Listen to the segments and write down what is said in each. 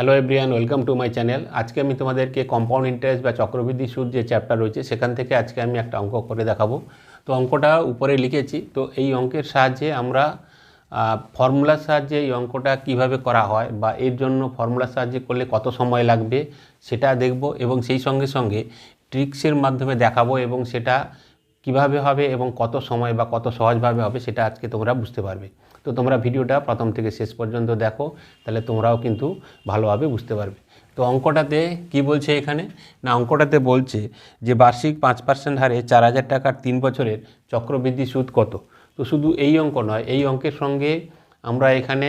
Hello everyone welcome to my channel আজকে আমি তোমাদেরকে কম্পাউন্ড ইন্টারেস্ট বা চক্রবৃদ্ধি সুদ যে চ্যাপ্টার রয়েছে, সেখান থেকে আজকে আমি একটা অঙ্ক করে দেখাবো। তো অঙ্কটা উপরে লিখেছি, তো এই অঙ্কের সাহায্যে আমরা ফর্মুলার সাহায্যে এই অঙ্কটা কীভাবে করা হয় বা এর জন্য ফর্মুলার সাহায্যে করলে কত সময় লাগবে, সেটা দেখব এবং সেই সঙ্গে সঙ্গে ট্রিক্সের মাধ্যমে দেখাবো এবং সেটা কীভাবে হবে এবং কত সময় বা কত সহজভাবে হবে সেটা আজকে তোমরা বুঝতে পারবে। তো তোমরা ভিডিওটা প্রথম থেকে শেষ পর্যন্ত দেখো, তাহলে তোমরাও কিন্তু ভালোভাবে বুঝতে পারবে। তো অঙ্কটাতে কি বলছে এখানে? না, অঙ্কটাতে বলছে যে বার্ষিক পাঁচ পার্সেন্ট হারে চার হাজার টাকার তিন বছরের চক্রবৃদ্ধি সুদ কত? তো শুধু এই অঙ্ক নয়, এই অঙ্কের সঙ্গে আমরা এখানে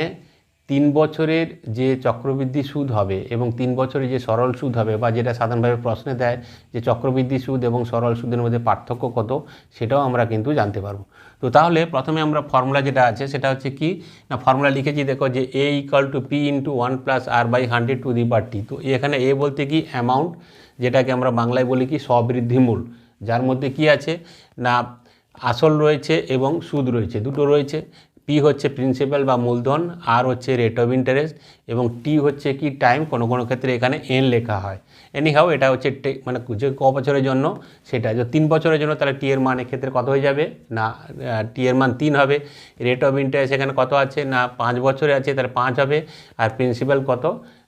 তিন বছরের যে চক্রবৃদ্ধি সুদ হবে এবং তিন বছরের যে সরল সুদ হবে বা যেটা সাধারণভাবে প্রশ্নে দেয় যে চক্রবৃদ্ধি সুদ এবং সরল সুদের মধ্যে পার্থক্য কত, সেটাও আমরা কিন্তু জানতে পারব। তো তাহলে প্রথমে আমরা ফর্মুলা যেটা আছে, সেটা হচ্ছে কি? না ফর্মুলা লিখেছি, দেখো যে A equal to P into one plus R by hundred to the power T তো এখানে এ বলতে কি? অ্যামাউন্ট যেটাকে আমরা বাংলায় বলি কি? স্ববৃদ্ধিমূল যার মধ্যে কি আছে? না, আসল রয়েছে এবং সুদ রয়েছে। দুটো রয়েছে। পি হচ্ছে প্রিন্সিপাল বা মূলধন আর হচ্ছে রেট অফ ইন্টারেস্ট এবং টি হচ্ছে কি টাইম কোনো কোনো ক্ষেত্রে এখানে এন লেখা হয়। এনিহাও এটা হচ্ছে মানে যে ক বছরের জন্য সেটা। যে তিন বছরের জন্য, তাহলে টি এর মান এক্ষেত্রে কত হয়ে যাবে? না টি এর মান তিন হবে। রেট অফ ইন্টারেস্ট এখানে কত আছে? না, পাঁচ বছরে আছে, তাহলে পাঁচ হবে। আর প্রিন্সিপাল কত?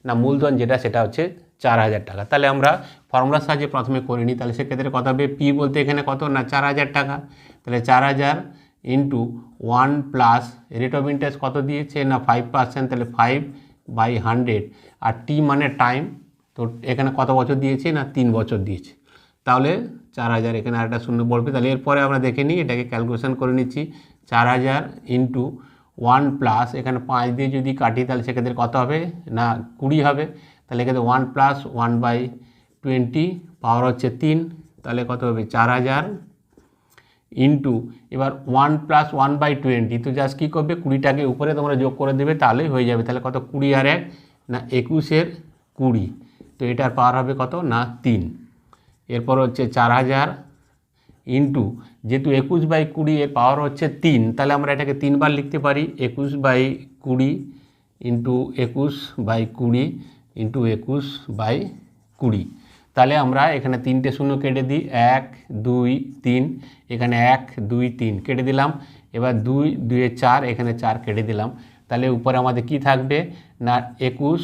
না, মূলধন যেটা, সেটা হচ্ছে চার হাজার টাকা। তাহলে আমরা ফর্মুলার সাহায্যে প্রথমে করে নিই। তাহলে সেক্ষেত্রে কত হবে? পি বলতে এখানে কত? না, চার হাজার টাকা। তাহলে চার হাজার into one plus rate of interest কত দিয়েছে? না ফাইভ পার্সেন্ট তাহলে ফাইভ বাই হান্ড্রেড আর টি মানে টাইম তো এখানে কত বছর দিয়েছে? না তিন বছর দিয়েছে। তাহলে চার হাজার, এখানে আরেকটা শূন্য পড়বে। তাহলে এরপরে আমরা দেখে নিই, এটাকে ক্যালকুলেশন করে নিচ্ছি। চার হাজার ইন্টু ওয়ান প্লাস এখানে পাঁচ দিয়ে যদি কাটি, তাহলে সেক্ষেত্রে কত হবে? না, কুড়ি হবে। তাহলে এক্ষেত্রে one plus one by twenty power হচ্ছে তিন। তাহলে কত হবে? চার হাজার ইন্টু এবার one plus one by twenty তো জাস্ট কী করবে? কুড়িটাকে উপরে তোমরা যোগ করে দেবে, তাহলেই হয়ে যাবে। তাহলে কত? কুড়ি আর এক, না একুশের কুড়ি। তো এটার পাওয়ার হবে কত? না, তিন। এরপর হচ্ছে চার হাজার ইন্টু যেহেতু একুশ বাই কুড়ি এর পাওয়ার হচ্ছে তিন, তাহলে আমরা এটাকে তিনবার লিখতে পারি, একুশ বাই কুড়ি ইন্টু একুশ বাই কুড়ি ইন্টু একুশ বাই কুড়ি। তাহলে আমরা এখানে তিনটে শূন্য কেটে দিই। এক, দুই, তিন। এখানে এক, দুই, তিন কেটে দিলাম। এবার দুই, দুয়ে চার, এখানে চার কেটে দিলাম। তাহলে উপরে আমাদের কি থাকবে? না, একুশ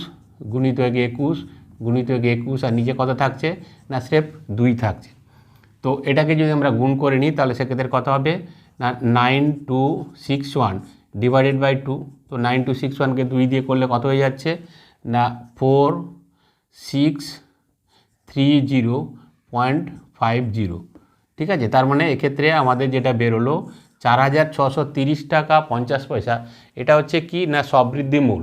গুণিত এক একুশ, গুণিত এক একুশ, আর নিচে কত থাকছে? না, স্রেফ দুই থাকছে। তো এটাকে যদি আমরা গুণ করে নিই, তাহলে সেক্ষেত্রে কত হবে? না, nine, two, six, one divided by two. তো নাইন, টু, সিক্স, ওয়ানকে দুই দিয়ে করলে কত হয়ে যাচ্ছে? না, four, six three zero point five zero ঠিক আছে? তার মানে এক্ষেত্রে আমাদের যেটা বেরোলো, চার হাজার ছশো তিরিশ টাকা পঞ্চাশ পয়সা। এটা হচ্ছে কি? না সমৃদ্ধি মূল।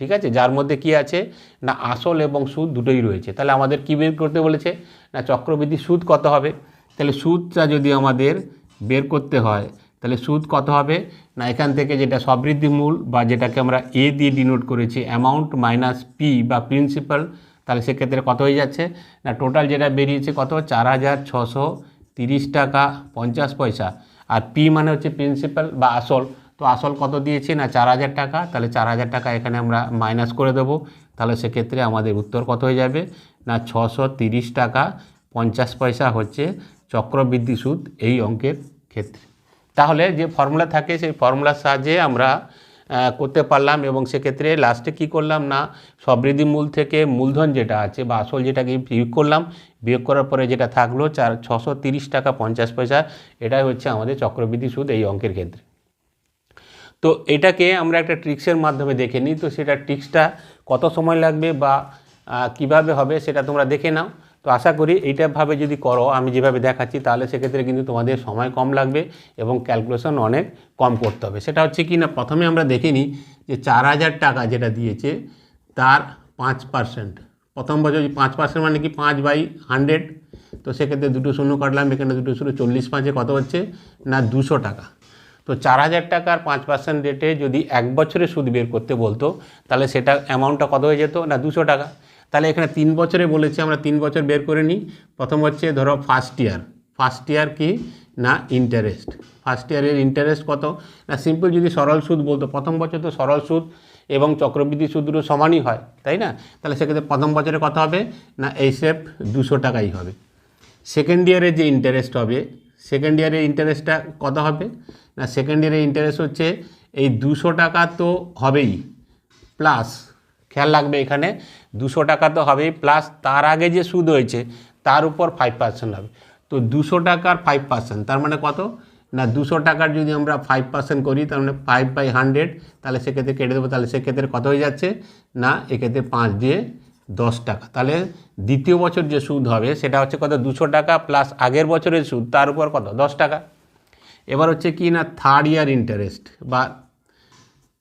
ঠিক আছে? যার মধ্যে কি আছে? না আসল এবং সুদ দুটোই রয়েছে। তাহলে আমাদের কী বের করতে বলেছে? না চক্রবৃদ্ধি সুদ কত হবে? তাহলে সুদটা যদি আমাদের বের করতে হয়, তাহলে সুদ কত হবে? না এখান থেকে যেটা সমৃদ্ধি মূল বা যেটাকে আমরা এ দিয়ে ডিনোট করেছি অ্যামাউন্ট মাইনাস পি বা প্রিন্সিপাল তাহলে সেক্ষেত্রে কত হয়ে যাচ্ছে? না টোটাল যেটা বেরিয়েছে কত? চার হাজার ছশো তিরিশ টাকা পঞ্চাশ পয়সা। আর পি মানে হচ্ছে প্রিন্সিপাল বা আসল। তো আসল কত দিয়েছি? না, চার হাজার টাকা। তাহলে চার হাজার টাকা এখানে আমরা মাইনাস করে দেবো। তাহলে সেক্ষেত্রে আমাদের উত্তর কত হয়ে যাবে? না, ছশো তিরিশ টাকা পঞ্চাশ পয়সা হচ্ছে চক্রবৃদ্ধি সুদ এই অঙ্কের ক্ষেত্রে। তাহলে যে ফর্মুলা থাকে, সেই ফর্মুলার সাহায্যে আমরা করতে পারলাম এবং সেক্ষেত্রে লাস্টে কি করলাম না সমৃদ্ধি মূল থেকে মূলধন যেটা আছে বা আসল যেটাকে বিয়োগ করলাম, বিয়োগ করার পরে যেটা থাকল চার, ছশো টাকা পঞ্চাশ পয়সা, এটাই হচ্ছে আমাদের চক্রবৃদ্ধি সুদ এই অঙ্কের ক্ষেত্রে। তো এটাকে আমরা একটা ট্রিক্সের মাধ্যমে দেখে নিই, তো সেটা ট্রিক্সটা কত সময় লাগবে বা কীভাবে হবে সেটা তোমরা দেখে নাও। তো আশা করি এইটাভাবে যদি করো, আমি যেভাবে দেখাচ্ছি, তাহলে সেক্ষেত্রে কিন্তু তোমাদের সময় কম লাগবে এবং ক্যালকুলেশন অনেক কম করতে হবে। সেটা হচ্ছে কি না, প্রথমে আমরা দেখে নিই যে চার হাজার টাকা যেটা দিয়েছে, তার পাঁচ পার্সেন্ট প্রথম বছর পাঁচ পার্সেন্ট মানে কি পাঁচ বাই হান্ড্রেড তো সেক্ষেত্রে দুটো শূন্য কাটলাম, এখানে দুটো শূন্য চল্লিশ পাঁচে কত হচ্ছে? না, দুশো টাকা। তো চার হাজার টাকার পাঁচ পার্সেন্ট রেটে যদি এক বছরে সুদ বের করতে বলতো, তাহলে সেটা অ্যামাউন্টটা কত হয়ে যেত? না, দুশো টাকা। তাহলে এখানে তিন বছরে বলেছি আমরা তিন বছর বের করে নিই। প্রথম হচ্ছে ধরো ফার্স্ট ইয়ার ফার্স্ট ইয়ার কি? না ইন্টারেস্ট ফার্স্ট ইয়ারের ইন্টারেস্ট কত? না সিম্পল যদি সরল সুদ বলতো, প্রথম বছর তো সরল সুদ এবং চক্রবৃদ্ধি সুদ দুটো সমানই হয়, তাই না? তাহলে সেক্ষেত্রে প্রথম বছরে কত হবে? না, এই সেফ দুশো টাকাই হবে। সেকেন্ড ইয়ারে যে ইন্টারেস্ট হবে সেকেন্ড ইয়ারের ইন্টারেস্টটা কত হবে? না সেকেন্ড ইয়ারের ইন্টারেস্ট হচ্ছে এই দুশো টাকা তো হবেই। প্লাস খেয়াল রাখবে এখানে দুশো টাকা তো হবেই প্লাস তার আগে যে সুদ হয়েছে, তার উপর ফাইভ পার্সেন্ট হবে। তো দুশো টাকার ফাইভ পার্সেন্ট তার মানে কত? না, দুশো টাকার যদি আমরা ফাইভ পার্সেন্ট করি, তার মানে ফাইভ বাই হান্ড্রেড তাহলে সেক্ষেত্রে কেটে দেবো, তাহলে সেক্ষেত্রে কত হয়ে যাচ্ছে? না, এক্ষেত্রে পাঁচ দিয়ে দশ টাকা। তাহলে দ্বিতীয় বছর যে সুদ হবে, সেটা হচ্ছে কত? দুশো টাকা প্লাস আগের বছরের সুদ, তার উপর কত? দশ টাকা। এবার হচ্ছে কি না থার্ড ইয়ার ইন্টারেস্ট বা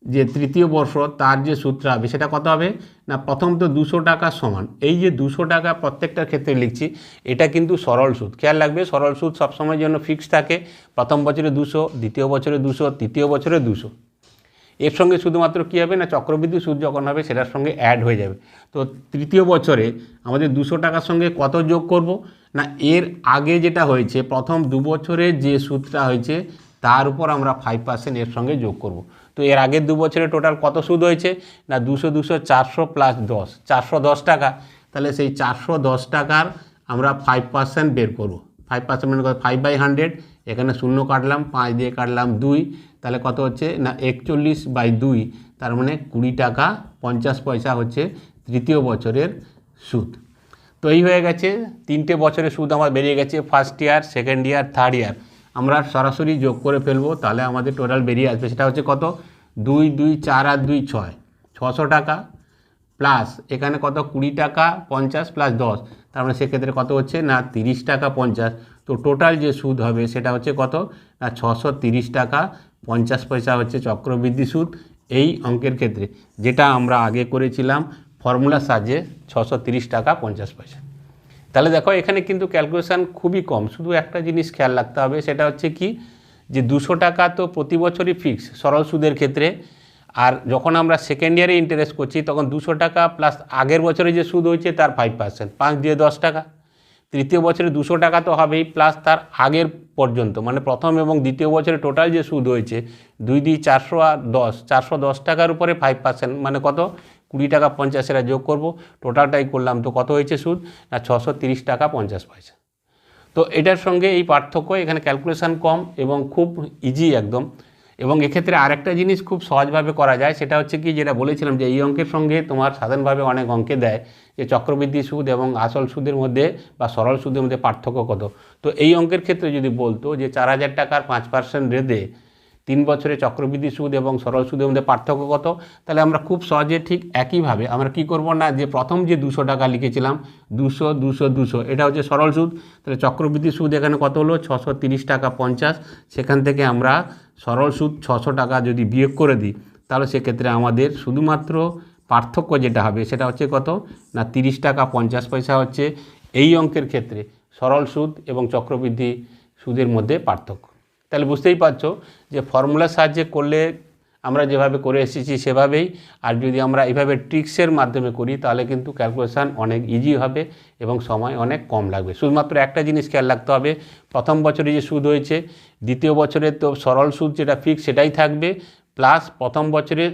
যে তৃতীয় বর্ষ, তার যে সূত্র হবে, সেটা কত হবে? না, প্রথম তো দুশো টাকা সমান। এই যে দুশো টাকা প্রত্যেকটার ক্ষেত্রে লিখছি, এটা কিন্তু সরল সুদ। খেয়াল রাখবে, সরল সুদ সবসময়ের জন্য ফিক্স থাকে। প্রথম বছরে দুশো, দ্বিতীয় বছরে দুশো, তৃতীয় বছরে দুশো। এর সঙ্গে শুধুমাত্র কী হবে না, চক্রবৃদ্ধি সুদ যখন হবে, সেটার সঙ্গে অ্যাড হয়ে যাবে। তো তৃতীয় বছরে আমাদের দুশো টাকার সঙ্গে কত যোগ করব? না, এর আগে যেটা হয়েছে, প্রথম দু বছরে যে সুদটা হয়েছে তার উপর আমরা ফাইভ পার্সেন্ট এর সঙ্গে যোগ করব। তো এর আগের দু বছরে টোটাল কত সুদ হয়েছে? না, দুশো দুশো, চারশো প্লাস দশ। চারশো দশ টাকা। তাহলে সেই চারশো দশ টাকার আমরা ফাইভ পার্সেন্ট বের করব। ফাইভ পার্সেন্ট মানে ফাইভ বাই হান্ড্রেড এখানে শূন্য কাটলাম, পাঁচ দিয়ে কাটলাম দুই। তাহলে কত হচ্ছে? না, একচল্লিশ বাই দুই। তার মানে কুড়ি টাকা পঞ্চাশ পয়সা হচ্ছে তৃতীয় বছরের সুদ। তো এই হয়ে গেছে। তিনটে বছরের সুদ আমার বেরিয়ে গেছে। First year second year third year আমরা সরাসরি যোগ করে ফেলব, তাহলে আমাদের টোটাল বেরিয়ে আসবে। সেটা হচ্ছে কত? দুই দুই, চার আর দুই, ছয়। ছশো টাকা প্লাস এখানে কত? কুড়ি টাকা পঞ্চাশ প্লাস দশ। তার মানে সেক্ষেত্রে কত হচ্ছে? না, তিরিশ টাকা পঞ্চাশ। তো টোটাল যে সুদ হবে, সেটা হচ্ছে কত? না, ছশো তিরিশ টাকা পঞ্চাশ পয়সা হচ্ছে চক্রবৃদ্ধি সুদ এই অঙ্কের ক্ষেত্রে। যেটা আমরা আগে করেছিলাম ফর্মুলার সাহায্যে ছশো তিরিশ টাকা পঞ্চাশ পয়সা। তাহলে দেখো, এখানে কিন্তু ক্যালকুলেশান খুবই কম। শুধু একটা জিনিস খেয়াল রাখতে হবে, সেটা হচ্ছে কি, যে দুশো টাকা তো প্রতি বছরই ফিক্স সরল সুদের ক্ষেত্রে। আর যখন আমরা সেকেন্ড ইয়ারে ইন্টারেস্ট করছি, তখন দুশো টাকা প্লাস আগের বছরে যে সুদ হয়েছে, তার ফাইভ পার্সেন্ট পাঁচ দিয়ে দশ টাকা। তৃতীয় বছরে দুশো টাকা তো হবেই প্লাস তার আগের পর্যন্ত। মানে প্রথম এবং দ্বিতীয় বছরে টোটাল যে সুদ হয়েছে, দুই দুই চারশো আর দশ, চারশো দশ টাকার উপরে ফাইভ পার্সেন্ট মানে কত? কুড়ি টাকা পঞ্চাশেরা যোগ করব টোটালটাই করলাম তো কত হয়েছে সুদ? না, ছশো তিরিশ টাকা পঞ্চাশ পয়সা। তো এটার সঙ্গে এই পার্থক্য, এখানে ক্যালকুলেশান কম এবং খুব ইজি একদম। এবং এক্ষেত্রে আরেকটা জিনিস খুব সহজভাবে করা যায়, সেটা হচ্ছে কি, যেটা বলেছিলাম যে এই অঙ্কের সঙ্গে তোমার সাধারণভাবে অনেক অঙ্কে দেয় যে চক্রবৃদ্ধি সুদ এবং আসল সুদের মধ্যে বা সরল সুদের মধ্যে পার্থক্য কত। তো এই অঙ্কের ক্ষেত্রে যদি বলতো যে চার হাজার টাকার পাঁচ পার্সেন্ট রেদে তিন বছরে চক্রবৃদ্ধি সুদ এবং সরল সুদের মধ্যে পার্থক্য কত? তাহলে আমরা খুব সহজে ঠিক একইভাবে আমরা কি করব না, যে প্রথম যে দুশো টাকা লিখেছিলাম, দুশো দুশো দুশো, এটা হচ্ছে সরল সুদ। তাহলে চক্রবৃদ্ধি সুদ এখানে কত হলো? ছশো তিরিশ টাকা পঞ্চাশ। সেখান থেকে আমরা সরল সুদ ছশো টাকা যদি বিয়োগ করে দিই, তাহলে সেক্ষেত্রে আমাদের শুধুমাত্র পার্থক্য যেটা হবে, সেটা হচ্ছে কত? না, তিরিশ টাকা পঞ্চাশ পয়সা হচ্ছে। এই অঙ্কের ক্ষেত্রে সরল সুদ এবং চক্রবৃদ্ধি সুদের মধ্যে পার্থক্য। তাহলে বুঝতেই পারছ যে ফর্মুলার সাহায্যে করলে আমরা যেভাবে করে এসেছি সেভাবেই। আর যদি আমরা এইভাবে ট্রিক্সের মাধ্যমে করি, তাহলে কিন্তু ক্যালকুলেশান অনেক ইজি হবে এবং সময় অনেক কম লাগবে। শুধুমাত্র একটা জিনিস খেয়াল রাখতে হবে, প্রথম বছরে যে সুদ হয়েছে, দ্বিতীয় বছরে তো সরল সুদ যেটা ফিক্স সেটাই থাকবে প্লাস প্রথম বছরে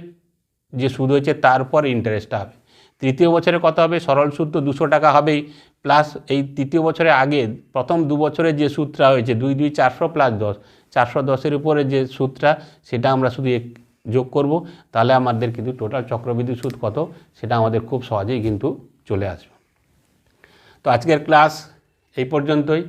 যে সুদ হয়েছে তারপর ইন্টারেস্টটা হবে। তৃতীয় বছরে কত হবে? সরল সুদ তো দুশো টাকা হবেই প্লাস এই তৃতীয় বছরে আগে, প্রথম দু বছরে যে সুদটা হয়েছে, দুই দুই চারশো প্লাস দশ চারশো দশের উপরে যে সুদটা, সেটা আমরা শুধু যোগ করব। তাহলে আমাদের কিন্তু টোটাল চক্রবৃদ্ধি সুদ কত, সেটা আমাদের খুব সহজেই কিন্তু চলে আসবে। তো আজকের ক্লাস এই পর্যন্তই।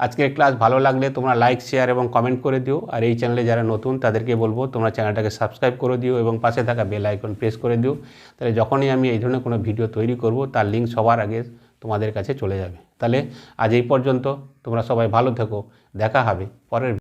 আজকের ক্লাস ভালো লাগলে তোমরা লাইক শেয়ার এবং কমেন্ট করে দিও। আর এই চ্যানেলে যারা নতুন, তাদেরকে বলব, তোমরা চ্যানেলটাকে সাবস্ক্রাইব করে দিও এবং পাশে থাকা বেল আইকন প্রেস করে দিও। তাহলে যখনই আমি এই ধরনের কোনো ভিডিও তৈরি করব, তার লিঙ্ক সবার আগে তোমাদের কাছে চলে যাবে। তাহলে আজ এই পর্যন্ত, তোমরা সবাই ভালো থেকো। দেখা হবে পরের